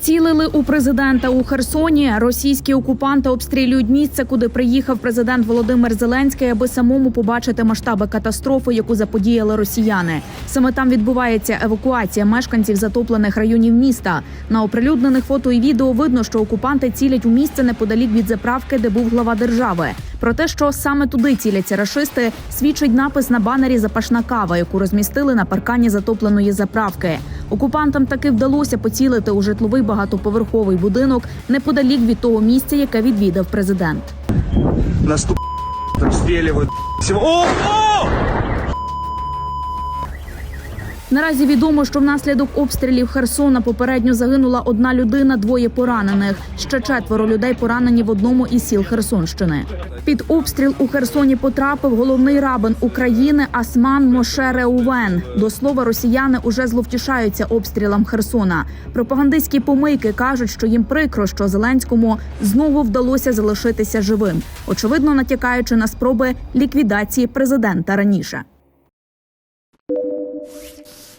Цілили у президента у Херсоні. Російські окупанти обстрілюють місце, куди приїхав президент Володимир Зеленський, аби самому побачити масштаби катастрофи, яку заподіяли росіяни. Саме там відбувається евакуація мешканців затоплених районів міста. На оприлюднених фото і відео видно, що окупанти цілять у місце неподалік від заправки, де був глава держави. Про те, що саме туди ціляться рашисти, свідчить напис на банері Запашна кава, яку розмістили на паркані затопленої заправки. Окупантам таки вдалося поцілити у житловий багатоповерховий будинок неподалік від того місця, яке відвідав президент. Наступ обстреливают. Всего. О! О! Наразі відомо, що внаслідок обстрілів Херсона попередньо загинула одна людина, двоє поранених. Ще четверо людей поранені в одному із сіл Херсонщини. Під обстріл у Херсоні потрапив головний рабин України Асман Моше Реувен. До слова, росіяни уже зловтішаються обстрілам Херсона. Пропагандистські помийки кажуть, що їм прикро, що Зеленському знову вдалося залишитися живим. Очевидно, натякаючи на спроби ліквідації президента раніше. you